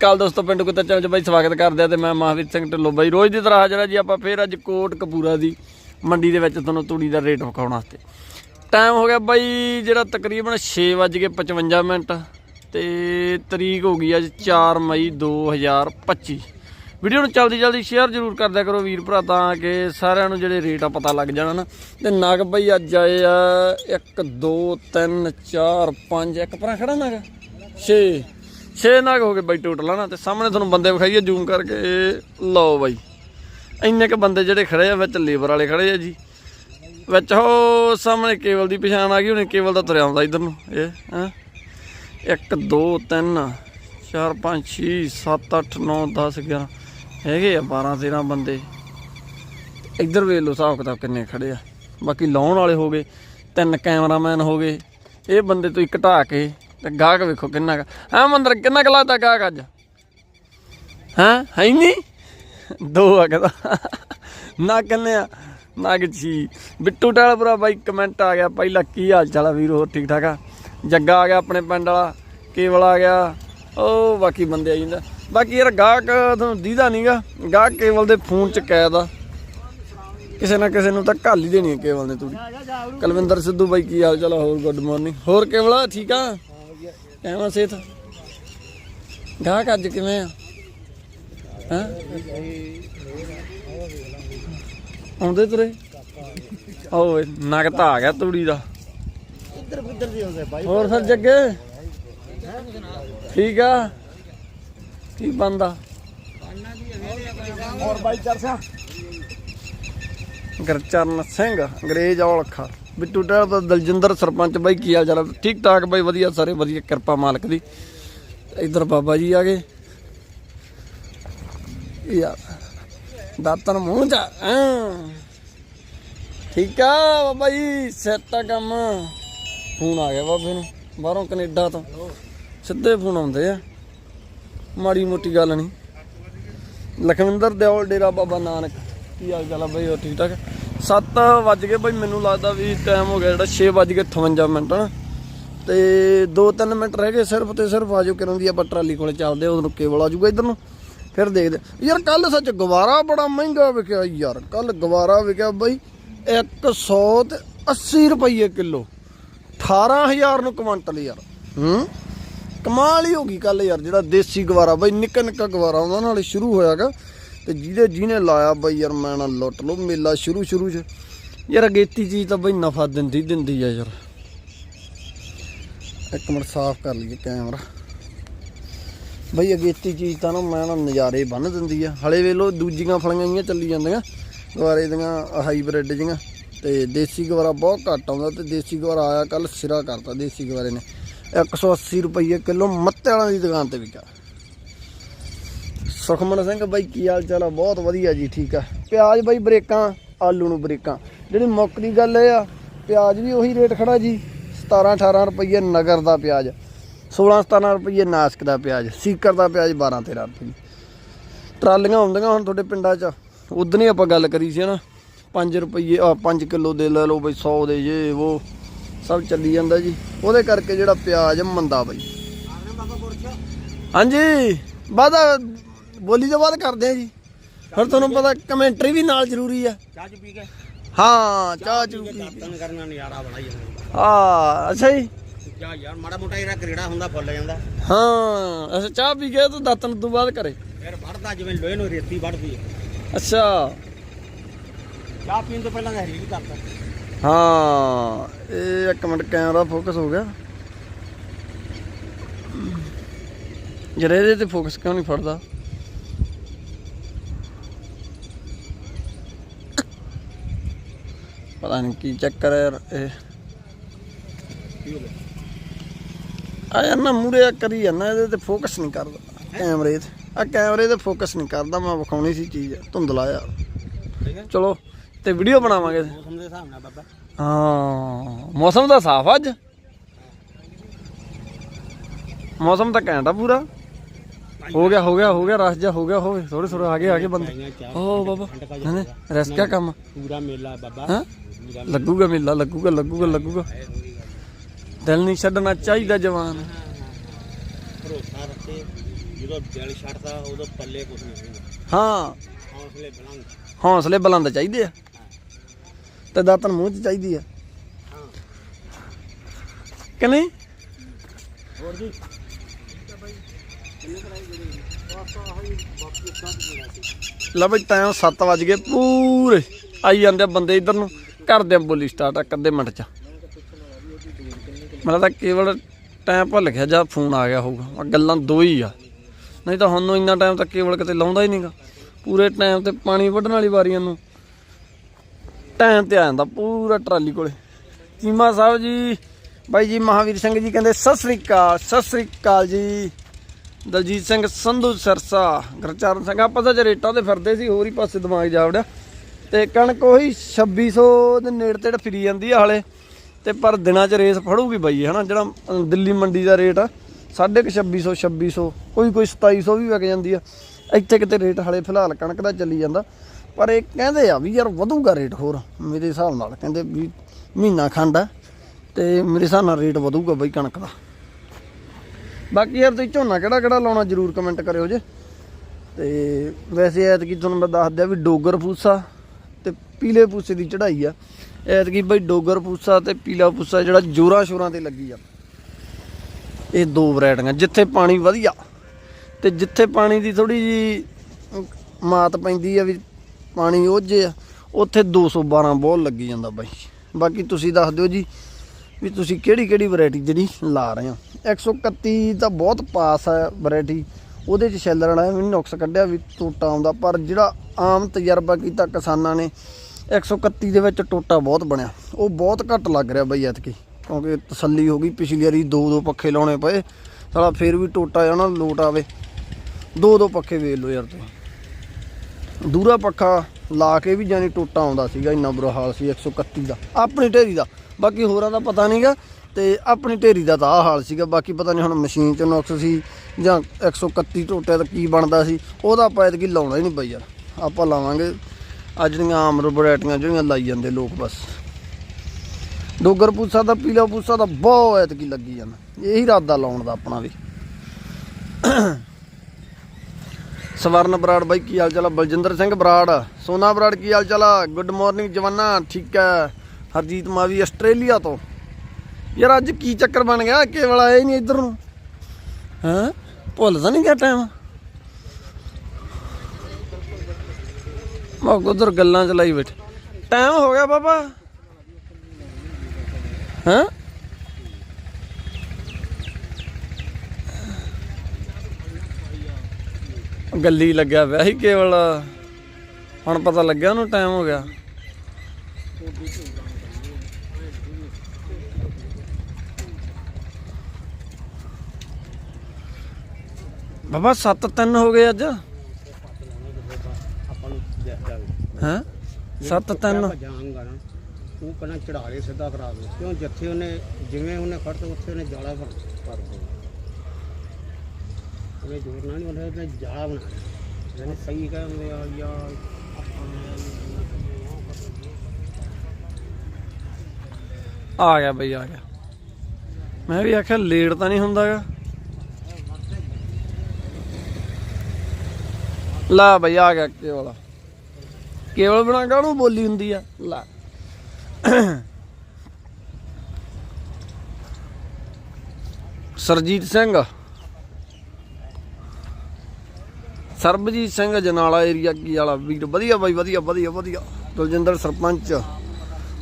ਅਕਾਲ ਦੋਸਤੋ ਪਿੰਡ ਕੁੱਤਾ ਚੈਨਲ 'ਚ ਬਾਈ ਸਵਾਗਤ ਕਰਦੇ ਆ ਤੇ ਮੈਂ ਮਹਾਵੀਰ ਸਿੰਘ ਢਿੱਲੋਂ ਬਾਈ। ਰੋਜ਼ ਦੀ ਤਰ੍ਹਾਂ ਹਾਜ਼ਰ ਆ ਜੀ ਆਪਾਂ ਫੇਰ ਅੱਜ ਕੋਟ ਕਪੂਰਾ ਦੀ ਮੰਡੀ ਦੇ ਵਿੱਚ ਤੁਹਾਨੂੰ ਤੂੜੀ ਦਾ ਰੇਟ ਵਿਖਾਉਣ ਵਾਸਤੇ। ਟਾਈਮ ਹੋ ਗਿਆ ਬਾਈ ਜਿਹੜਾ ਤਕਰੀਬਨ 6:55 ਮਿੰਟ ਤੇ ਤਰੀਕ ਹੋ ਗਈ ਅੱਜ 4 ਮਈ 2025 ਵੀਡੀਓ ਨੂੰ ਜਲਦੀ ਜਲਦੀ ਸ਼ੇਅਰ ਜ਼ਰੂਰ ਕਰਦਿਆ ਕਰੋ ਵੀਰ ਭਰਾ ਤਾਂ ਕਿ ਸਾਰਿਆਂ ਨੂੰ ਜਿਹੜੇ ਰੇਟ ਆ ਪਤਾ ਲੱਗ ਜਾਣਾ ਨਾ। ਤੇ ਨਗ ਬਾਈ ਅੱਜ ਆਏ ਆ 1 2 3 4 5 ਇੱਕ ਪਰਾਂ ਖੜਾ ਨਗ? 6 6 ਨਾਗ ਹੋ ਗਏ ਬਾਈ ਟੋਟਲ ਹਨਾ ਤੇ ਸਾਹਮਣੇ ਤੁਹਾਨੂੰ ਬੰਦੇ ਵਿਖਾਈਏ ਜ਼ੂਮ ਕਰਕੇ। ਲਓ ਬਾਈ। ਇੰਨੇ ਕ ਬੰਦੇ ਜਿਹੜੇ ਖੜੇ ਆ, ਵਿੱਚ ਲੇਬਰ ਵਾਲੇ ਖੜੇ ਆ ਜੀ। ਵਿੱਚ ਉਹ ਸਾਹਮਣੇ ਕੇਵਲ ਦੀ ਪਛਾਣ ਆ ਗਈ ਉਹਨੇ ਕੇਵਲ ਦਾ ਤੁਰਿਆ ਆਉਂਦਾ ਇਧਰ ਨੂੰ। ਇਹ, ਹਾਂ? 1 2 3 4 5 6 7 8 9 10 11 ਹੈਗੇ ਆ 12 13 ਬੰਦੇ। ਇੱਧਰ ਵੇਖ ਲਓ ਹਿਸਾਬ ਕਿਤਾਬ ਕਿੰਨੇ ਖੜੇ ਆ। ਬਾਕੀ ਲਾਉਣ ਵਾਲੇ ਹੋ ਗਏ, ਤਿੰਨ ਕੈਮਰਾਮੈਨ ਹੋ ਗਏ। ਇਹ ਬੰਦੇ ਤੋਂ ਇੱਕ ਢਾ ਕੇ ਤੇ ਗਾਹਕ ਵੇਖੋ ਕਿੰਨਾ ਕੁ ਹਾਂ ਮੰਦਰ, ਕਿੰਨਾ ਕੁ ਲਾਤਾ ਗਾਹਕ ਅੱਜ? ਹਾਂ? ਹੈ ਨਹੀਂ? ਦੋ ਆ ਕਹਿੰਦਾ। ਨਾ ਕਹਿੰਦੇ ਆ, ਨਾ ਕਿਛੀ। ਬਿੱਟੂ ਟਾਲਪੁਰਾ ਬਾਈ ਕਮੈਂਟ ਆ ਗਿਆ, ਪਹਿਲਾਂ ਕੀ ਹਾਲ ਚਾਲ ਆ ਵੀਰ, ਹੋਰ ਠੀਕ ਠਾਕ ਆ? ਜੱਗਾ ਆ ਗਿਆ ਆਪਣੇ ਪਿੰਡ ਵਾਲਾ, ਕੇਵਲ ਆ ਗਿਆ। ਉਹ ਬਾਕੀ ਬੰਦੇ ਆ ਜਾਂਦਾ ਬਾਕੀ ਯਾਰ ਗਾਹਕ ਤੁਹਾਨੂੰ ਦੀਦਾ ਨਹੀਂਗਾ ਗਾਹਕ ਕੇਵਲ ਦੇ ਫੋਨ ਚ ਕੈਦ ਆ। ਕਿਸੇ ਨਾ ਕਿਸੇ ਨੂੰ ਤਾਂ ਘੱਲ ਹੀ ਦੇਣੀ ਹੈ ਕੇਵਲ ਨੇ ਤੂੜੀ। ਕਲਵਿੰਦਰ ਸਿੱਧੂ ਬਾਈ ਕੀ ਹਾਲ ਚਾਲ ਹੋਰ ਗੁੱਡ ਮਾਰਨਿੰਗ ਹੋਰ ਕੇਵਲ, ਠੀਕ ਆ? ਕਿਵੇਂ ਸੇਤ ਗਾਹਕ ਅੱਜ ਕਿਵੇਂ ਆ? ਹਾਂ? ਆਉਂਦੇ ਤੁਰੇ? ਓਏ ਨਗ ਤਾਂ ਆ ਗਿਆ ਤੂੜੀ ਦਾ। ਇੱਧਰ ਕਿੱਧਰ ਦੀ ਹੁੰਦੇ ਬਾਈ ਹੋਰ ਫਿਰ ਜੱਗੇ? ਠੀਕ ਆ? ਕੀ ਬੰਦਾ ਹੋਰ ਬਾਈ ਚਰਸਾ ਗਰਚਰਨ ਸਿੰਘ ਅੰਗਰੇਜ਼ ਔਲਖਾ। ਬਿੱਟੂ ਟਾਲ ਦਾ ਦਲਜਿੰਦਰ ਸਰਪੰਚ ਬਾਈ, ਕੀ ਹਾਲ ਚਾਲ ਠੀਕ ਠਾਕ ਬਾਈ, ਵਧੀਆ, ਸਾਰੇ ਵਧੀਆ, ਕਿਰਪਾ ਮਾਲਕ ਦੀ। ਇਧਰ ਬਾਬਾ ਜੀ ਆ ਗਏ। ਯਾਰ ਦਾਤਨ ਮੂੰਹ ਚ ਐਂ। ਠੀਕ ਆ ਬਾਬਾ ਜੀ ਸੈੱਟ ਆ ਕੰਮ। ਫੋਨ ਆ ਗਿਆ ਬਾਬੇ ਨੂੰ, ਬਾਹਰੋਂ ਕੈਨੇਡਾ ਤੋਂ। ਸਿੱਧੇ ਫੋਨ ਆਉਂਦੇ ਆ। ਮਾੜੀ ਮੋਟੀ ਗੱਲ ਨਹੀਂ। ਲਖਵਿੰਦਰ ਦਿਓਲ ਡੇਰਾ ਬਾਬਾ ਨਾਨਕ। ਕੀ ਹਾਲ ਚਾਲ ਆ ਬਈ, ਹੋਰ ਠੀਕ ਠਾਕ? 7 ਵੱਜ ਗਏ ਬਈ, ਮੈਨੂੰ ਲੱਗਦਾ ਵੀ ਟਾਈਮ ਹੋ ਗਿਆ ਜਿਹੜਾ 6 ਵੱਜ ਕੇ 58 ਮਿੰਟ। ਹਨਾ ਤੇ 2-3 ਮਿੰਟ ਰਹਿ ਗਏ ਸਿਰਫ ਤੇ ਸਿਰਫ ਆਜੋ ਕਿਰਨ ਦੀ, ਆਪਾਂ ਟਰਾਲੀ ਕੋਲੇ ਚੱਲਦੇ ਆ ਉਦੋਂ ਕੇਵਲ ਆਜੂਗਾ ਇਧਰ ਨੂੰ। ਫਿਰ ਦੇਖਦੇ ਯਾਰ ਕੱਲ ਸੱਚ ਗਵਾਰਾ ਬੜਾ ਮਹਿੰਗਾ ਵਿਕਿਆ ਯਾਰ ਕੱਲ ਗਵਾਰਾ ਵਿਕਿਆ ਬਈ 100 ਤੇ 80 ਰੁਪਏ ਕਿਲੋ। 18000 ਨੂੰ ਕੁਇੰਟਲ ਯਾਰ। ਹੂੰ? ਕਮਾਲ ਹੀ ਹੋ ਗਈ ਕੱਲ ਯਾਰ, ਜਿਹੜਾ ਦੇਸੀ ਗਵਾਰਾ ਬਈ ਨਿੱਕਾ ਨਿੱਕਾ ਗਵਾਰਾ ਉਹਨਾਂ ਨਾਲ ਸ਼ੁਰੂ ਹੋਇਆਗਾ। ਤੇ ਜਿਹਦੇ ਜਿਹਨੇ ਲਾਇਆ ਬਈ ਯਾਰ ਮੈਂ ਨਾ ਲੁੱਟ ਲੋ ਮੇਲਾ ਸ਼ੁਰੂ ਸ਼ੁਰੂ ਚ। ਯਾਰ ਅਗੇਤੀ ਚੀਜ਼ ਤਾਂ ਬਈ ਨਫਾ ਦਿੰਦੀ ਦਿੰਦੀ ਆ ਯਾਰ। ਇੱਕ ਮਿੰਟ ਸਾਫ਼ ਕਰ ਲਈਏ ਕੈਮਰਾ। ਬਈ ਅਗੇਤੀ ਚੀਜ਼ ਤਾਂ ਨਾ ਮੈਂ ਨਾ ਨਜ਼ਾਰੇ ਬੰਨ ਦਿੰਦੀ ਆ। ਹਲੇ ਵੇਲੋ ਦੂਜੀਆਂ ਫਲੀਆਂ ਜੀਆਂ ਚੱਲੀ ਜਾਂਦੀਆਂ, ਗਵਾਰੇ ਦੀਆਂ, ਹਾਈਬ੍ਰਿਡ ਜੀਆਂ ਤੇ ਦੇਸੀ ਗਵਾਰਾ ਬਹੁਤ ਘੱਟ ਆਉਂਦਾ ਤੇ ਦੇਸੀ ਗਵਾਰਾ ਆਇਆ ਕੱਲ ਸਿਰਾ ਕਰਤਾ ਦੇਸੀ ਗਵਾਰੇ ਨੇ। 180 ਰੁਪਏ ਕਿਲੋ ਮੱਤੇ ਵਾਲਾਂ ਦੀ ਦੁਕਾਨ ਤੇ ਵਿਕਾ ਸੁਖਮਨ ਸਿੰਘ ਬਾਈ, ਕੀ ਹਾਲ ਚਾਲ ਆ? ਬਹੁਤ ਵਧੀਆ ਜੀ, ਠੀਕ ਆ। ਪਿਆਜ਼ ਬਾਈ, ਬ੍ਰੇਕਾਂ, ਆਲੂ ਨੂੰ ਬ੍ਰੇਕਾਂ। ਜਿਹੜੀ ਮੁੱਕ ਦੀ ਗੱਲ ਇਹ ਆ, ਪਿਆਜ਼ ਵੀ ਉਹੀ ਰੇਟ ਖੜਾ ਜੀ 17 18 ਰੁਪਏ ਨਗਰ ਦਾ ਪਿਆਜ਼ 16 17 ਰੁਪਏ ਨਾਸਕ ਦਾ ਪਿਆਜ਼, ਸੀਕਰ ਦਾ ਪਿਆਜ਼ 12 13 ਰੁਪਏ ਟਰਾਲੀਆਂ ਆਉਂਦੀਆਂ ਹੁਣ ਤੁਹਾਡੇ ਪਿੰਡਾਂ 'ਚ ਉਦੋਂ ਹੀ ਆਪਾਂ ਗੱਲ ਕਰੀ ਸੀ ਨਾ 5 ਰੁਪਏ ਆ 5 ਕਿਲੋ ਦੇ ਲੈ ਲਓ ਬਈ 100 ਦੇ ਜੇ ਉਹ ਸਭ ਚੱਲੀ ਜਾਂਦਾ ਜੀ। ਉਹਦੇ ਕਰਕੇ ਜਿਹੜਾ ਪਿਆਜ਼ ਮੰਦਾ ਬਈ। ਹਾਂਜੀ ਬਾਅਦ ਬੋਲੀ ਤੋਂ ਬਾਅਦ ਕਰਦੇ ਆ ਜੀ। ਫਿਰ ਤੁਹਾਨੂੰ ਪਤਾ ਕਮੈਂਟਰੀ ਵੀ ਨਾਲ ਜ਼ਰੂਰੀ ਆ। ਚਾਹ ਚ ਪੀ ਕੇ? ਹਾਂ ਚਾਹ ਚੂ ਪੀ ਕੇ। ਦਾਤਨ ਕਰਨਾ ਨਜ਼ਾਰਾ ਬੜਾ ਹੀ ਜਾਂਦਾ ਹਾਂ ਅੱਛਾ ਜੀ। ਚਾਹ ਯਾਰ ਮਾੜਾ ਮੋਟਾ ਜਿਹੜਾ ਕਰੇੜਾ ਹੁੰਦਾ ਫੁੱਲ ਜਾਂਦਾ। ਹਾਂ ਅੱਛਾ ਚਾਹ ਪੀ ਕੇ ਤੂੰ ਦਾਤਨ ਤੋਂ ਬਾਅਦ ਕਰੇ। ਫਿਰ ਵੜਦਾ ਜਿਵੇਂ ਲੋਹੇ ਨੂੰ ਰੇਤੀ ਵੜਦੀ ਹੈ ਅੱਛਾ। ਚਾਹ ਪੀਣ ਤੋਂ ਪਹਿਲਾਂ ਹਰੀ ਵੀ ਕਰਦਾ। ਹਾਂ ਇਹ ਇੱਕ ਮਿੰਟ ਕੈਮਰਾ ਫੋਕਸ ਹੋ ਗਿਆ। ਜਰੇ ਇਹਦੇ ਤੇ ਫੋਕਸ ਕਿਉਂ ਨਹੀਂ ਫੜਦਾ? ਪਤਾ ਨਹੀਂ ਕੀ ਚੱਕਰ ਹੈ ਯਾਰ ਇਹ। ਆ ਯਾਰ ਨਾ ਮੂਰੇ ਕਰੀ ਜਾਂਦਾ ਇਹਦੇ ਤੇ ਫੋਕਸ ਨਹੀਂ ਕਰਦਾ। ਕੈਮਰੇ ਤੇ। ਆ ਕੈਮਰੇ ਤੇ ਫੋਕਸ ਨਹੀਂ ਕਰਦਾ ਮੈਂ ਵਿਖਾਉਣੀ ਸੀ ਚੀਜ਼ ਧੁੰਦਲਾ ਯਾਰ ਚਲੋ ਤੇ ਵੀਡੀਓ ਬਣਾਵਾਂਗੇ। ਮੌਸਮ ਦੇ ਹਿਸਾਬ ਨਾਲ ਬਾਬਾ। ਹਾਂ ਮੌਸਮ ਤਾਂ ਸਾਫ਼ ਅੱਜ? ਮੌਸਮ ਤਾਂ ਘੈਂਟ ਆ ਪੂਰਾ। ਹੋ ਗਿਆ ਹੋ ਗਿਆ ਹੋ ਗਿਆ ਰਸ ਜਾ ਹੋ ਗਿਆ ਹੋਵੇ। ਥੋੜੇ ਥੋੜੇ ਆਗੇ ਆਗੇ ਬੰਦੇ ਓ ਬਾਬਾ ਰਸ ਕਿਆ ਕੰਮ? ਪੂਰਾ ਮੇਲਾ ਬਾਬਾ। ਲੱਗੂਗਾ ਮੇਲਾ ਲੱਗੂਗਾ ਲੱਗੂਗਾ ਲੱਗੂਗਾ। ਦਿਲ ਨਹੀਂ ਛੱਡਣਾ ਚਾਹੀਦਾ ਜਵਾਨ। ਭਰੋਸਾ ਰੱਖੇ ਜਦੋਂ ਦਿਲ ਛੱਡਦਾ ਉਦੋਂ ਪੱਲੇ ਕੁਝ ਨਹੀਂ ਹੁੰਦਾ। ਹਾਂ। ਹੌਸਲੇ ਬੁਲੰਦ। ਹੌਸਲੇ ਬੁਲੰਦ ਚਾਹੀਦੇ ਆ। ਤੇ ਦਾਤਨ ਮੂੰਹ 'ਚ ਚਾਹੀਦੀ ਆ। ਕਿ ਨਹੀਂ? ਹੋਰ ਜੀ? ਲੈ ਬਈ ਟਾਈਮ 7 ਵਜ ਗਏ ਪੂਰੇ। ਆਈ ਜਾਂਦੇ ਬੰਦੇ ਇਧਰ ਨੂੰ। ਕਰਦੇ ਆ ਬੋਲੀ ਸਟਾਰਟ ਇੱਕ ਅੱਧੇ ਮਿੰਟ ਚ। ਮੈਨੂੰ ਤਾਂ ਕੇਵਲ ਟਾਈਮ ਭੁੱਲ ਗਿਆ ਜਾਂ ਫੋਨ ਆ ਗਿਆ ਹੋਊਗਾ। ਆ ਗੱਲਾਂ ਦੋ ਹੀ ਆ। ਨਹੀਂ ਤਾਂ ਹੁਣ ਨੂੰ ਇੰਨਾ ਟਾਈਮ ਤਾਂ ਕੇਵਲ ਕਿਤੇ ਲਾਉਂਦਾ ਹੀ ਨਹੀਂਗਾ ਪੂਰੇ ਟਾਈਮ ਤੇ ਪਾਣੀ ਵੱਢਣ ਵਾਲੀ ਵਾਰੀਆਂ ਨੂੰ ਟਾਈਮ ਤੇ ਆ ਜਾਂਦਾ ਪੂਰਾ ਟਰਾਲੀ ਕੋਲੇ। ਚੀਮਾ ਸਾਹਿਬ ਜੀ, ਬਾਈ ਜੀ, ਮਹਾਵੀਰ ਸਿੰਘ ਜੀ ਕਹਿੰਦੇ, ਸਤਿ ਸ੍ਰੀ ਅਕਾਲ, ਸਤਿ ਸ੍ਰੀ ਅਕਾਲ ਜੀ। ਦਲਜੀਤ ਸਿੰਘ, ਸੰਧੂ ਸਰਸਾ, ਗੁਰਚਰਨ ਸਿੰਘ, ਆਪਾਂ ਤਾਂ ਜਰੇਟਾਂ ਤੇ ਫਿਰਦੇ ਸੀ, ਹੋਰ ਹੀ ਪਾਸੇ ਦਿਮਾਗ ਜਾ ਵੜਿਆ। ਤੇ ਕਣਕ ਉਹੀ 2600 ਦੇ ਨੇੜੇ ਤੇੜ ਫਿਰੀ ਜਾਂਦੀ ਆ ਹਾਲੇ। ਤੇ ਪਰ ਦਿਨਾਂ 'ਚ ਰੇਸ ਫੜੂਗੀ ਬਾਈ, ਹਨਾ? ਜਿਹੜਾ ਦਿੱਲੀ ਮੰਡੀ ਦਾ ਰੇਟ ਆ, ਸਾਢੇ ਕੁ 2600 2600 ਕੋਈ ਕੋਈ 2700 ਵੀ ਵਿਕ ਜਾਂਦੀ ਆ। ਇੱਥੇ ਕਿਤੇ ਰੇਟ ਹਾਲੇ ਫਿਲਹਾਲ ਕਣਕ ਦਾ ਚੱਲੀ ਜਾਂਦਾ। ਪਰ ਇਹ ਕਹਿੰਦੇ ਆ ਵੀ ਯਾਰ ਵਧੂਗਾ ਰੇਟ ਹੋਰ, ਮੇਰੇ ਹਿਸਾਬ ਨਾਲ। ਕਹਿੰਦੇ ਵੀ ਮਹੀਨਾ ਖੰਡ ਆ, ਤੇ ਮੇਰੇ ਹਿਸਾਬ ਨਾਲ ਰੇਟ ਵਧੂਗਾ ਬਾਈ ਕਣਕ ਦਾ। ਬਾਕੀ ਯਾਰ ਤੁਸੀਂ ਝੋਨਾ ਕਿਹੜਾ ਕਿਹੜਾ ਲਾਉਣਾ ਜਰੂਰ ਕਮੈਂਟ ਕਰਿਓ ਜੇ। ਤੇ ਵੈਸੇ ਐਤਕੀ ਤੁਹਾਨੂੰ ਮੈਂ ਦੱਸ ਦਿਆਂ ਵੀ ਡੋਗਰ ਫੂਸਾ ਪੀਲੇ ਫੂਸੇ ਦੀ ਚੜ੍ਹਾਈ ਆ। ਐਤਕੀ ਬਈ ਡੋਗਰ ਪੂਸਾ ਤੇ ਪੀਲਾ ਪੂਸਾ ਜਿਹੜਾ ਜੋਰਾਂ ਸ਼ੋਰਾਂ ਤੇ ਲੱਗੀ ਆ। ਇਹ ਦੋ ਵੈਰਾਈਟੀਆਂ, ਜਿੱਥੇ ਪਾਣੀ ਵਧੀਆ ਤੇ ਜਿੱਥੇ ਪਾਣੀ ਦੀ ਥੋੜੀ ਜੀ ਮਾਤ ਪੈਂਦੀ ਆ ਵੀ ਪਾਣੀ ਉਹਜੇ ਆ, ਉੱਥੇ 212 ਬਹੁਤ ਲੱਗੀ ਜਾਂਦਾ ਬਾਈ। ਬਾਕੀ ਤੁਸੀਂ ਦੱਸ ਦਿਓ ਜੀ ਵੀ ਤੁਸੀਂ ਕਿਹੜੀ ਕਿਹੜੀ ਵੈਰਾਈਟੀ ਜਿਹੜੀ ਲਾ ਰਹੇ ਹੋ। 131 ਤਾਂ ਬਹੁਤ ਪਾਸ ਹੈ ਵੈਰਾਈਟੀ, ਉਹਦੇ ਚ ਸ਼ੈਲਰ ਵਾਲਾ ਵੀ ਨੁਕਸ ਕੱਢਿਆ ਵੀ ਟੋਟਾ ਆਉਂਦਾ ਪਰ ਜਿਹੜਾ ਆਮ ਤਜਰਬਾ ਕੀਤਾ ਕਿਸਾਨਾਂ ਨੇ 131 ਦੇ ਵਿੱਚ ਟੋਟਾ ਬਹੁਤ ਬਣਿਆ। ਉਹ ਬਹੁਤ ਘੱਟ ਲੱਗ ਰਿਹਾ ਬਈ ਐਤਕੀ, ਕਿਉਂਕਿ ਤਸੱਲੀ ਹੋ ਗਈ, ਪਿਛਲੀ ਵਾਰੀ ਦੋ ਦੋ ਪੱਖੇ ਲਾਉਣੇ ਪਏ। ਸਾਲਾ ਫੇਰ ਵੀ ਟੋਟਾ ਆ ਨਾ ਲੋਟ ਆਵੇ। ਦੋ ਦੋ ਪੱਖੇ ਵੇਚ ਲਓ ਯਾਰ ਤੁਸੀਂ। ਦੂਰਾ ਪੱਖਾ ਲਾ ਕੇ ਵੀ ਜਾਨੀ ਟੋਟਾ ਆਉਂਦਾ ਸੀਗਾ, ਇੰਨਾ ਬੁਰਾ ਹਾਲ ਸੀ 131 ਦਾ। ਆਪਣੀ ਢੇਰੀ ਦਾ। ਬਾਕੀ ਹੋਰਾਂ ਦਾ ਪਤਾ ਨਹੀਂਗਾ ਤੇ ਆਪਣੀ ਢੇਰੀ ਦਾ ਤਾਂ ਆਹ ਹਾਲ ਸੀਗਾ। ਬਾਕੀ ਪਤਾ ਨਹੀਂ ਹੁਣ ਮਸ਼ੀਨ 'ਚ ਨੁਕਸ ਸੀ ਜਾਂ 131 ਟੋਟੇ ਦਾ ਕੀ ਬਣਦਾ ਸੀ, ਉਹਦਾ ਆਪਾਂ ਐਤਕੀ ਲਾਉਣਾ ਹੀ ਨਹੀਂ ਬਈ ਯਾਰ। ਆਪਾਂ ਲਾਵਾਂਗੇ ਆ ਜਿਹੜੀਆਂ ਆਮ ਵੈਰਾਈਟੀਆਂ ਜਿਹੜੀਆਂ ਲਾਈ ਜਾਂਦੇ ਲੋਕ ਬਸ। ਡੋਗਰ ਪੂਸਾ ਦਾ, ਪੀਲਾ ਪੂਸਾ ਦਾ ਬਹੁਤ ਐਤਕੀ ਲੱਗੀ ਜਾਂਦਾ। ਇਹੀ ਇਰਾਦਾ ਲਾਉਣ ਦਾ ਆਪਣਾ ਵੀ। ਸਵਰਨ ਬਰਾੜ ਬਾਈ, ਕੀ ਹਾਲ ਚਾਲ ਆ? ਬਲਜਿੰਦਰ ਸਿੰਘ ਬਰਾੜ। ਸੋਨਾ ਬਰਾੜ, ਕੀ ਹਾਲ ਚਾਲ ਆ? ਗੁੱਡ ਮਾਰਨਿੰਗ ਜਵਾਨਾ, ਠੀਕ ਹੈ ਹਰਜੀਤ ਮਾਵੀ ਆਸਟ੍ਰੇਲੀਆ ਤੋਂ। ਯਾਰ ਅੱਜ ਕੀ ਚੱਕਰ ਬਣ ਗਿਆ? ਕੇਵਲ ਆਏ ਨਹੀਂ ਇੱਧਰ ਨੂੰ। ਹਾਂ? ਭੁੱਲ ਤਾਂ ਨਹੀਂ ਗਿਆ ਟਾਈਮ ਮੈਂ ਉਧਰ ਗੱਲਾਂ ਚਲਾਈ ਬੈਠੇ। ਟਾਈਮ ਹੋ ਗਿਆ ਬਾਬਾ। ਹਾਂ? ਗੱਲੀ ਲੱਗਿਆ ਪਿਆ ਸੀ ਕੇਵਲ। ਹੁਣ ਪਤਾ ਲੱਗਿਆ ਉਹਨੂੰ ਟਾਈਮ ਹੋ ਗਿਆ। ਬਾਬਾ 7-3 ਹੋ ਗਏ ਅੱਜ ਆਪਾਂ ਨੂੰ ਹੈਂ? 7-3 ਜਾਵਾਂਗਾ ਨਾ ਉਹ ਪਹਿਲਾਂ ਚੜਾ ਕੇ ਸਿੱਧਾ ਕਰਾ ਦੋ ਕਿਉਂ? ਜਿੱਥੇ ਉਹਨੇ ਜਿਵੇਂ ਉਹਨੇ ਖੜਤ ਉੱਥੇ ਉਹਨੇ ਜਾਲਾ ਕਰ ਕਰ ਦੋ ਉਹਨੇ ਜੋਰ ਨਾਲ ਨਹੀਂ ਉਹਨੇ ਜਾਲਾ ਬਣਾ ਜਿਹਨੇ ਸਹੀ ਕਹਿੰਦੇ ਆ ਯਾਰ ਆ ਗਿਆ ਬਈ ਆ ਗਿਆ। ਮੈਂ ਵੀ ਆਖਿਆ ਲੇਟ ਤਾਂ ਨਹੀਂ ਹੁੰਦਾਗਾ। ਲਾ ਬਈ ਆ ਗਿਆ ਕੇਵਲ ਕੇਵਲ ਬਣਾ ਕਾਹਨੂੰ ਬੋਲੀ ਹੁੰਦੀ ਆ? ਲਾ। ਸਰਜੀਤ ਸਿੰਘ। ਸਰਬਜੀਤ ਸਿੰਘ ਜਨਾਲਾ ਏਰੀਆ ਕੀ ਵਾਲਾ? ਵੀਰ, ਵਧੀਆ ਬਾਈ, ਵਧੀਆ ਵਧੀਆ ਵਧੀਆ। ਦਲਜਿੰਦਰ ਸਰਪੰਚ।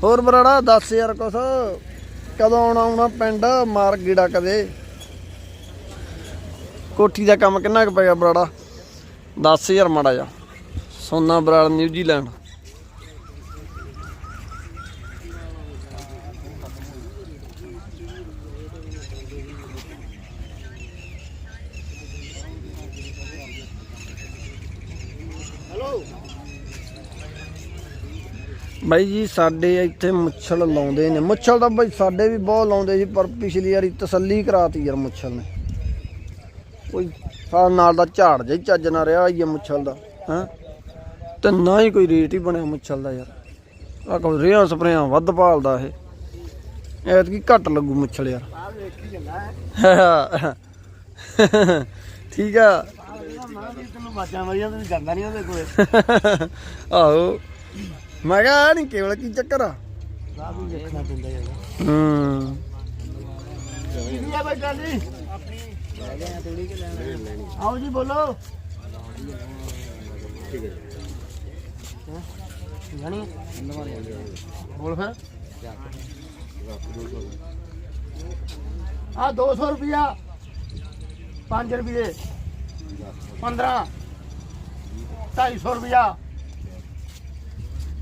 ਹੋਰ ਬਰਾੜਾ, ਦੱਸ ਯਾਰ ਕੁਛ। ਕਦੋਂ ਆਉਣਾ ਆਉਣਾ ਪਿੰਡ? ਮਾਰ ਗੀੜਾ ਕਦੇ। ਕੋਠੀ ਦਾ ਕੰਮ ਕਿੰਨਾ ਕੁ ਪਿਆ ਬਰਾੜਾ? ਦੱਸ ਯਾਰ ਮਾੜਾ ਜਾ ਸੋਨਾ ਬਰਾੜ ਨਿਊਜ਼ੀਲੈਂਡ ਬਾਈ ਜੀ, ਸਾਡੇ ਇੱਥੇ ਮੁੱਛਲ ਲਾਉਂਦੇ ਨੇ। ਮੁੱਛਲ ਤਾਂ ਬਾਈ ਸਾਡੇ ਵੀ ਬਹੁਤ ਲਾਉਂਦੇ ਸੀ, ਪਰ ਪਿਛਲੀ ਵਾਰੀ ਤਸੱਲੀ ਕਰਾਤੀ ਯਾਰ ਮੁੱਛਲ ਨੇ। ਕੋਈ ਸਾਲ ਨਾਲ ਦਾ ਝਾੜ ਜਿਹਾ ਚੱਜ ਨਾ ਰਿਹਾ ਇਹ ਮੁੱਛਲ ਦਾ, ਹਾਂ? ਤੇ ਨਾ ਹੀ ਕੋਈ ਰੇਟ ਹੀ ਬਣਿਆ ਮੁੱਛਲ ਦਾ ਯਾਰ। ਆ ਕੋਈ ਰੇਹਾਂ ਸਪਰੇਆਂ ਵੱਧ ਭਾਲਦਾ ਇਹ। ਐਤਕੀ ਘੱਟ ਲੱਗੂ ਮੁੱਛਲ ਯਾਰ ਹੈ ਠੀਕ ਆ। ਆਹੋ। ਮੈਂ ਕਿਹਾ ਨਹੀਂ ਕੇਵਲ ਕੀ ਚੱਕਰ ਆ? ਹੂੰ। ਕੀ ਜੀ ਆਓ ਜੀ, ਬੋਲੋ। ਜਾਣੀ ਬੋਲ ਫਿਰ। ਆ 200 ਰੁਪਿਆ 5 ਰੁਪਏ। 15 250 ਰੁਪਿਆ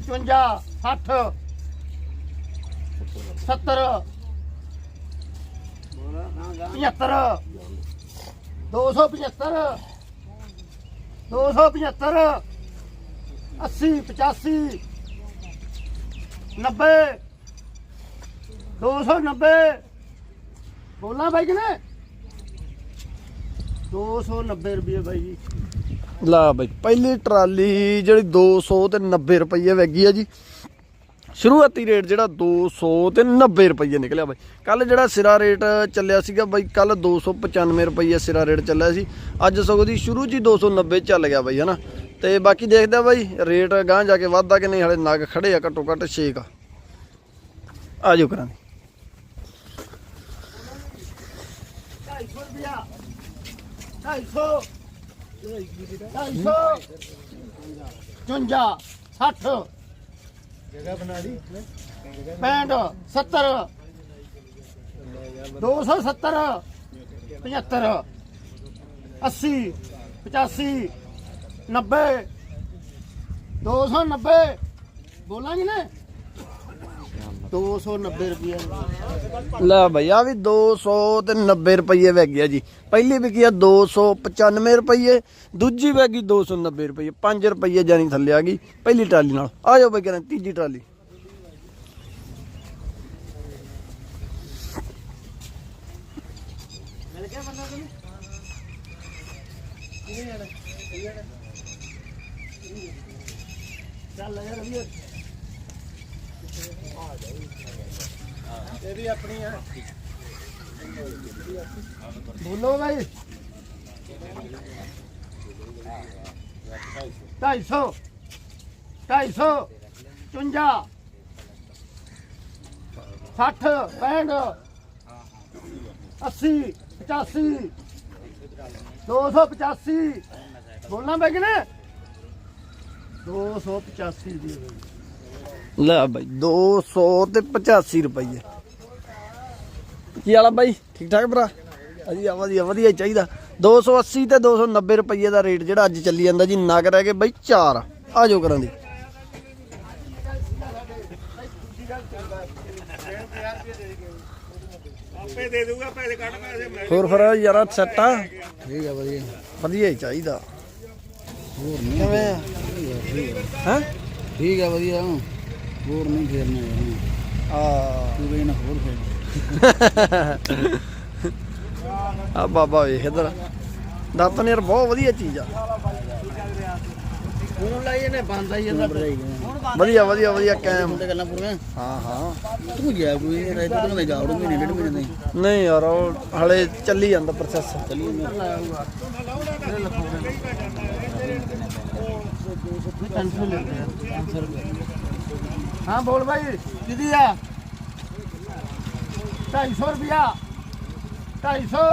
55 60 70 75 275 275 80 85 90 290 ਬੋਲਣਾ ਬਾਈ ਕਿਨੇ? 290 ਰੁਪਏ ਬਾਈ ਜੀ। ਲਾ ਬਈ, ਪਹਿਲੀ ਟਰਾਲੀ ਜਿਹੜੀ 200 ਤੇ 90 ਰੁਪਏ ਵੈਗੀ ਆ ਜੀ। ਸ਼ੁਰੂਆਤੀ ਰੇਟ ਜਿਹੜਾ 200 ਤੇ 90 ਰੁਪਏ ਨਿਕਲਿਆ ਬਾਈ। ਕੱਲ ਜਿਹੜਾ ਸਿਰਾ ਰੇਟ ਚੱਲਿਆ ਸੀਗਾ ਬਾਈ ਕੱਲ 295 ਰੁਪਏ ਸਿਰਾ ਰੇਟ ਚੱਲਿਆ ਸੀ। ਅੱਜ ਸਗੋਂ ਦੀ ਸ਼ੁਰੂ 'ਚ ਹੀ 290 ਚੱਲ ਗਿਆ ਬਾਈ ਹਨਾ ਤੇ ਬਾਕੀ ਦੇਖਦੇ ਆ ਬਾਈ, ਰੇਟ ਗਾਂ ਜਾ ਕੇ ਵੱਧਦਾ ਕਿ ਨਹੀਂ, ਹਲੇ ਨਗ ਖੜੇ ਆ ਘੱਟੋ ਘੱਟ 6 ਆ ਆਜੋ ਕਰਾਂਗੇ। 250 ਰੁਪਿਆ 250 250 55 60 ਜਗ੍ਹਾ ਬਣਾ ਲਈ 65 70 270 75 80 85 90 290 ਬੋਲਾਂਗੇ ਨਾ? 290 ਰੁਪਏ ਲੈ ਬਈ ਆ ਵੀ 200 ਤੇ 90 ਰੁਪਏ ਵਗ ਗਿਆ ਜੀ। ਪਹਿਲੀ ਵਿਕੀ ਆ 295 ਰੁਪਏ ਦੂਜੀ ਵਗੀ 290 ਰੁਪਏ 5 ਰੁਪਏ ਜਾਨੀ ਥੱਲੇ ਆ ਗਈ, ਪਹਿਲੀ ਟਰਾਲੀ ਨਾਲ। ਆ ਜਾਓ ਬਈ ਕਰਾਂ ਤੀਜੀ ਟਰਾਲੀ। ਚੱਲ ਯਾਰ ਵੀ ਇਹ ਵੀ ਆਪਣੀ ਆ ਬੋਲੋ ਭਾਈ 250 250 55 60 65 80 85 285 ਬੋਲਣਾ ਬੈਗ ਨੇ? 285 ਲੈ ਬਾਈ 200 ਤੇ 85 ਰੁਪਏ ਕੀ ਵਾਲਾ ਬਾਈ? ਠੀਕ ਠਾਕ ਭਰਾ? ਵਧੀਆ ਵਧੀਆ ਵਧੀਆ ਚਾਹੀਦਾ। 280 ਤੇ 290 ਰੁਪਏ ਦਾ ਰੇਟ ਜਿਹੜਾ ਅੱਜ ਚੱਲੀ ਜਾਂਦਾ ਜੀ। ਨਗ ਰਹਿ ਗਏ ਬਾਈ 4 ਆ ਜਾਓ ਕਰਾਂ ਦੀ। ਹੋਰ ਫਿਰ ਯਾਰਾ ਸੱਟਾ ਠੀਕ ਆ ਵਧੀਆ। ਵਧੀਆ ਚਾਹੀਦਾ। ਹੋਰ ਨਹੀਂ। ਕਿਵੇਂ ਹਾਂ? ਠੀਕ ਹੈ ਵਧੀਆ। ਹੋਰ ਨਹੀਂ ਫੇਰਨਾ ਆ ਤੂੰ ਨਾ ਹੋਰ ਫੇਰ ਆ ਬਾਬਾ ਵੇਖ ਇਧਰ। ਦਾਤਨ ਯਾਰ ਬਹੁਤ ਵਧੀਆ ਚੀਜ਼ ਆ। ਹੁਣ ਲਾਈ ਨੇ ਬੰਦ ਆਈ ਜਾਂਦਾ। ਵਧੀਆ ਵਧੀਆ ਵਧੀਆ ਕੈਮ। ਤੇ ਗੱਲਾਂ ਪੂਰੀਆਂ। ਹਾਂ ਹਾਂ। ਤੂੰ ਗਿਆ ਕੋਈ ਰਹਿ ਤੂੰ ਮੈਂ ਜਾਉੜ ਮਹੀਨੇ ਡੇਢ ਮਹੀਨੇ ਨਹੀਂ ਨਹੀਂ ਯਾਰ ਉਹ ਹਲੇ ਚੱਲੀ ਜਾਂਦਾ ਪ੍ਰੋਸੈਸ ਚਲੀ। ਟੈਨਸ਼ਨ ਲੈਂਦੇ ਆ 500 ਰੁਪਏ ਹਾਂ ਬੋਲ ਭਾਈ ਕਿਦੀ ਆ 250 ਰੁਪਿਆ 250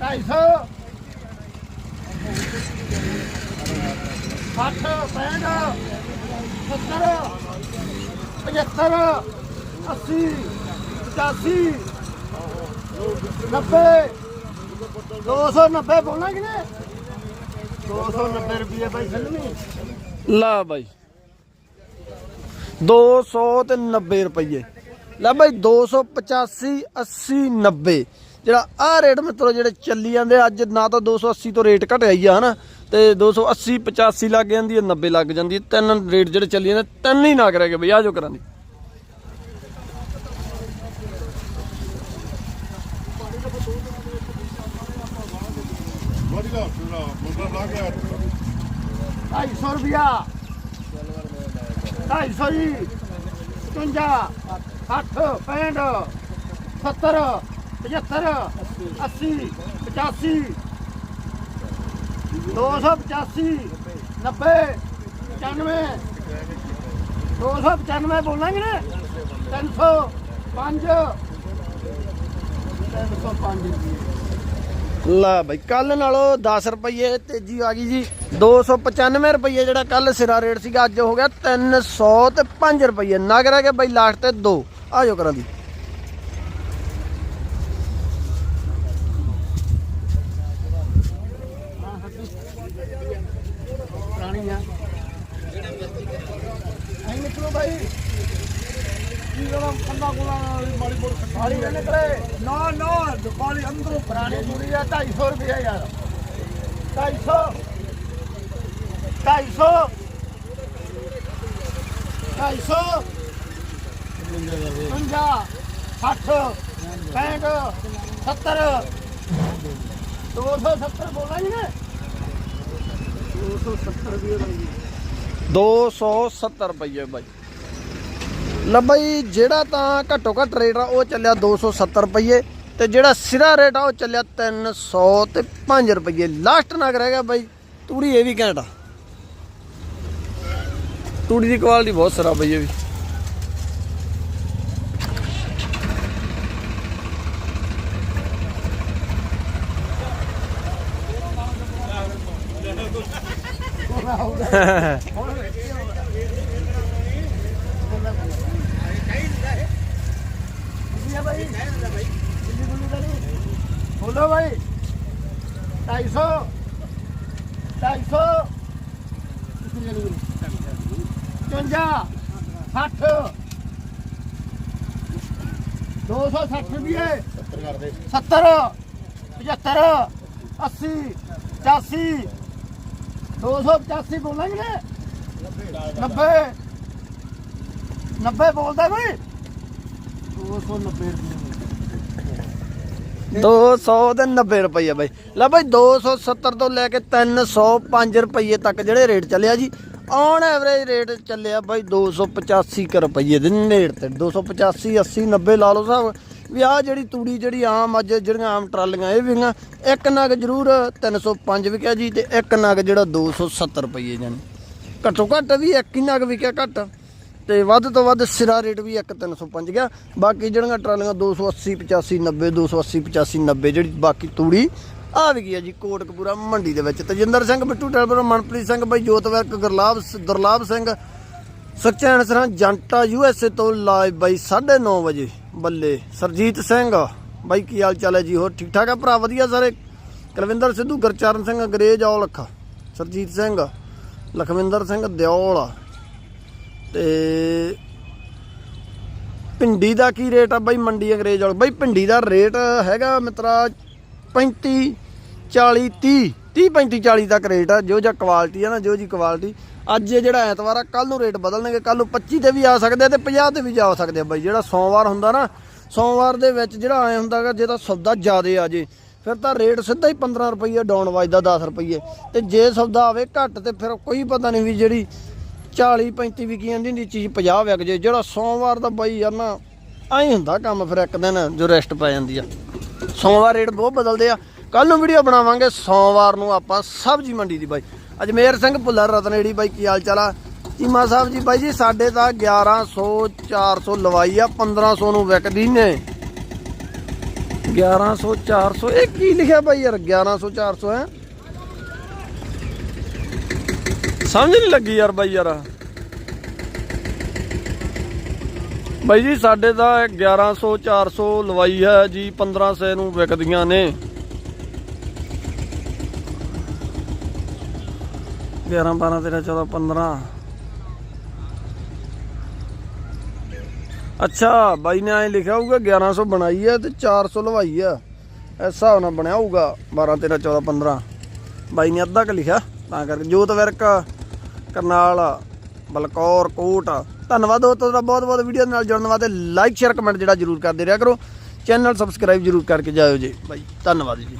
250 60 65 70 75 80 85 90 290 ਬੋਲਣਾ ਕਿ ਨਹੀਂ 290 ਰੁਪਏ ਭਾਈ ਸੱਲਮੀ ਲਾ ਬਾਈ। 200 ਤੇ 90 ਰੁਪਏ ਲੈ ਬਾਈ 285 80 90 ਜਿਹੜਾ ਆ ਰੇਟ ਮਿੱਤਰੋ, ਜਿਹੜੇ ਚੱਲੀ ਜਾਂਦੇ ਅੱਜ ਨਾ ਤਾਂ 280 ਤੋਂ ਰੇਟ ਘਟਿਆ ਹੀ ਆ, ਹਨਾ? ਤੇ 280 85 ਲੱਗ ਜਾਂਦੀ ਹੈ 90 ਲੱਗ ਜਾਂਦੀ ਹੈ। ਤਿੰਨ ਰੇਟ ਜਿਹੜੇ ਚੱਲੀ ਜਾਂਦੇ, ਤਿੰਨ ਹੀ ਨਾ ਕਰਿਆ ਬਈ ਆ ਜੋ ਕਰਾਂ ਦੀ ਢਾਈ ਸੌ ਰੁਪਿਆ ਢਾਈ ਸੌ ਜੀ। 55 60 65 70 75 80 85 285 90 95 295 ਬੋਲਾਂਗੇ ਨਾ? 305 305 ਲਾ ਬਈ ਕੱਲ ਨਾਲੋਂ 10 ਰੁਪਏ ਤੇਜ਼ੀ ਆ ਗਈ ਜੀ। 295 ਰੁਪਏ ਜਿਹੜਾ ਕੱਲ ਸਿਰਾ ਰੇਟ ਸੀਗਾ ਅੱਜ ਹੋ ਗਿਆ 300 ਤੇ 5 ਰੁਪਏ ਨਗ ਰਹਿ ਗਏ ਬਈ ਲਾਸਟ ਤੇ 2 ਆ ਜਾਓ ਕਰਾਂ ਦੀ। ਆ। ਨਿਕਲੋ ਬਾਈ। ਕੀ ਕਰਾਂ? ਕੰਨਾ ਕੋਲਾ ਬੋਲ ਖਾਲੀ ਨਾ ਨਿਕਲੇ ਨਾ ਨਾ, ਦੁਕਾਨੀ ਅੰਦਰੋਂ ਪੁਰਾਣੀ ਦੂਰੀ ਆ 250 ਰੁਪਏ ਯਾਰ। 250 250 250 50 60 65 70 270 ਬੋਲਾਂ ਜੀ ਨੇ। 270 ਰੁਪਏ 270 ਰੁਪਏ ਬਾਈ। ਲੈ ਬਾਈ, ਜਿਹੜਾ ਤਾਂ ਘੱਟੋ ਘੱਟ ਰੇਟ ਆ, ਉਹ ਚੱਲਿਆ 270 ਰੁਪਏ ਤੇ ਜਿਹੜਾ ਸਿਰਾ ਰੇਟ ਆ, ਉਹ ਚੱਲਿਆ 300 ਤੇ 5 ਰੁਪਏ ਲਾਸਟ ਨਗ ਰਹਿ ਗਿਆ ਬਾਈ, ਤੂੜੀ ਇਹ ਵੀ ਘੈਂਟ ਆ। ਤੂੜੀ ਦੀ ਕੁਆਲਿਟੀ ਬਹੁਤ ਸਰਾ ਬਈ ਇਹ ਵੀ। ਬੋਲੋ ਭਾਈ 250 250 55 60 260 ਰੁਪਏ 70 75 80 85 285 ਬੋਲਾਂਗੇ ਨੇ। 90 90 ਬੋਲਦਾ ਕੋਈ? 290 ਰੁਪਏ। 200 ਤੇ 90 ਰੁਪਏ ਬਾਈ। ਲੈ ਬਾਈ 270 ਤੋਂ ਲੈ ਕੇ 305 ਰੁਪਏ ਤੱਕ ਜਿਹੜੇ ਰੇਟ ਚੱਲਿਆ ਜੀ ਔਨ ਐਵਰੇਜ ਰੇਟ ਚੱਲਿਆ ਬਾਈ 285 ਕੁ ਰੁਪਏ ਦੇ ਨੇੜ ਤੇ। 285 80 90 ਲਾ ਲਓ ਸਾਹਿਬ ਵੀ ਆ ਜਿਹੜੀ ਤੂੜੀ, ਜਿਹੜੀ ਆਮ ਅੱਜ ਜਿਹੜੀਆਂ ਆਮ ਟਰਾਲੀਆਂ ਇਹ ਵੀਆਂ ਇੱਕ ਨਗ ਜ਼ਰੂਰ 305 ਵਿਕਿਆ ਜੀ ਤੇ ਇੱਕ ਨਗ ਜਿਹੜਾ 270 ਰੁਪਏ ਜਾਨੀ ਘੱਟੋ ਘੱਟ ਵੀ ਇੱਕ ਹੀ ਨਗ ਵਿਕਿਆ ਘੱਟ। ਤੇ ਵੱਧ ਤੋਂ ਵੱਧ ਸਿਰਾ ਰੇਟ ਵੀ ਇੱਕ 305 ਗਿਆ। ਬਾਕੀ ਜਿਹੜੀਆਂ ਟਰਾਲੀਆਂ 280 85 90 280 85 90 ਜਿਹੜੀ ਬਾਕੀ ਤੂੜੀ, ਆ ਵੀ ਗਈ ਹੈ ਜੀ ਕੋਟਕਪੂਰਾ ਮੰਡੀ ਦੇ ਵਿੱਚ। ਤਜਿੰਦਰ ਸਿੰਘ, ਬਿੱਟੂ ਟੈਲਬਰ ਮਨਪ੍ਰੀਤ ਸਿੰਘ, ਬਾਈ ਜੋਤਵਰਕ, ਗੁਰਲਾਬ ਸ- ਸਿੰਘ, ਸਖਚੈਨ ਸਰਾਂ, ਜੰਟਾ ਯੂ ਐਸ ਏ ਤੋਂ ਲਾਈਵ ਬਾਈ 9:30 ਵਜੇ ਬੱਲੇ। ਸਰਜੀਤ ਸਿੰਘ, ਬਾਈ ਕੀ ਹਾਲ ਚਾਲ ਹੈ ਜੀ? ਹੋਰ ਠੀਕ ਠਾਕ ਹੈ ਭਰਾ? ਵਧੀਆ ਸਾਰੇ? ਕੁਲਵਿੰਦਰ ਸਿੱਧੂ, ਗੁਰਚਰਨ ਸਿੰਘ, ਅੰਗਰੇਜ਼ ਔਲਖ, ਸਰਜੀਤ ਸਿੰਘ, ਲਖਵਿੰਦਰ ਸਿੰਘ ਦਿਓਲ ਤੇ ਭਿੰਡੀ ਦਾ ਕੀ ਰੇਟ ਆ ਬਾਈ ਮੰਡੀ ਅੰਗਰੇਜ਼ ਵਾਲ? ਬਾਈ ਭਿੰਡੀ ਦਾ ਰੇਟ ਹੈਗਾ ਮਿੱਤਰਾ 35 40 30 30 35 40 ਤੱਕ ਰੇਟ ਆ। ਜੋ ਜਿਹਾ ਕੁਆਲਿਟੀ ਆ ਨਾ, ਜੋ ਜੀ ਕੁਆਲਿਟੀ ਅੱਜ ਇਹ ਜਿਹੜਾ ਐਤਵਾਰ ਆ ਕੱਲ ਨੂੰ ਰੇਟ ਬਦਲਣਗੇ। ਕੱਲ ਨੂੰ 25 ਤੇ ਵੀ ਆ ਸਕਦੇ ਆ ਤੇ 50 ਤੇ ਵੀ ਜਾ ਸਕਦੇ ਆ ਬਾਈ। ਜਿਹੜਾ ਸੋਮਵਾਰ ਹੁੰਦਾ ਨਾ, ਸੋਮਵਾਰ ਦੇ ਵਿੱਚ ਜਿਹੜਾ ਐ ਹੁੰਦਾਗਾ ਜੇ ਤਾਂ ਸੌਦਾ ਜ਼ਿਆਦੇ ਆ ਜੇ, ਫਿਰ ਤਾਂ ਰੇਟ ਸਿੱਧਾ ਹੀ 15 ਰੁਪਏ ਡਾਊਨ ਵੱਜਦਾ 10 ਰੁਪਏ ਤੇ ਜੇ ਸੌਦਾ ਆਵੇ ਘੱਟ ਤੇ ਫਿਰ ਕੋਈ ਪਤਾ ਨਹੀਂ ਵੀ ਜਿਹੜੀ 40 35 ਵਿਕੀ ਜਾਂਦੀ ਹੁੰਦੀ, ਚੀਜ਼ 50 ਵਿਕ ਜੇ। ਜਿਹੜਾ ਸੋਮਵਾਰ ਦਾ ਬਾਈ ਯਾਰ ਨਾ, ਐਂ ਹੁੰਦਾ ਕੰਮ ਫਿਰ ਇੱਕ ਦਿਨ ਜੋ ਰੈਸਟ ਪੈ ਜਾਂਦੀ ਆ। ਸੋਮਵਾਰ ਰੇਟ ਬਹੁਤ ਬਦਲਦੇ ਆ। ਕੱਲ ਨੂੰ ਵੀਡੀਓ ਬਣਾਵਾਂਗੇ ਸੋਮਵਾਰ ਨੂੰ ਆਪਾਂ ਸਬਜ਼ੀ ਮੰਡੀ ਦੀ ਬਾਈ। ਅਜਮੇਰ ਸਿੰਘ ਭੁੱਲਰ ਰਤਨੇੜੀ ਬਾਈ, ਕੀ ਹਾਲ ਚਾਲ ਆ? ਚੀਮਾ ਸਾਹਿਬ ਜੀ ਬਾਈ ਜੀ, ਸਾਡੇ ਤਾਂ 1100 400 ਲਵਾਈ ਆ 1500 ਨੂੰ ਵਿਕਦੀ ਨੇ। 1100 400 ਇਹ ਕੀ ਲਿਖਿਆ ਬਾਈ ਯਾਰ? 1100 400 ਹੈ? ਸਮਝ ਨਹੀਂ ਲੱਗੀ ਯਾਰ ਬਾਈ ਯਾਰ। ਬਾਈ ਜੀ, ਸਾਡੇ ਤਾਂ 1100 400 ਲਵਾਈ ਹੈ ਜੀ 1500 ਨੂੰ ਵਿਕਦੀਆਂ ਨੇ। 11 12 13 14 15 ਅੱਛਾ, ਬਾਈ ਨੇ ਐ ਲਿਖਿਆ ਹੋਊਗਾ 1100 ਬਣਾਈ ਹੈ ਤੇ 400 ਲਵਾਈ ਹੈ। ਇਸ ਹਿਸਾਬ ਨਾਲ ਬਣਿਆ ਹੋਊਗਾ 12 13 14 15 ਬਾਈ ਨੇ ਅੱਧਾ ਕ ਲਿਖਿਆ, ਤਾਂ ਕਰਕੇ ਜੋਤ ਵਿਰਕ ਕਰਨਾਲ, ਬਲਕੌਰ, ਕੋਟ। ਧੰਨਵਾਦ ਦੋਸਤੋ ਤੁਹਾਡਾ ਬਹੁਤ ਬਹੁਤ ਵੀਡੀਓ ਨਾਲ ਜੁੜਨ ਵਾਸਤੇ। ਲਾਈਕ ਸ਼ੇਅਰ ਕਮੈਂਟ ਜਿਹੜਾ ਜਰੂਰ ਕਰਦੇ ਰਿਹਾ ਕਰੋ। ਚੈਨਲ ਸਬਸਕ੍ਰਾਈਬ ਜਰੂਰ ਕਰਕੇ ਜਾਇਓ ਜੀ। ਬਾਈ, ਧੰਨਵਾਦ ਜੀ।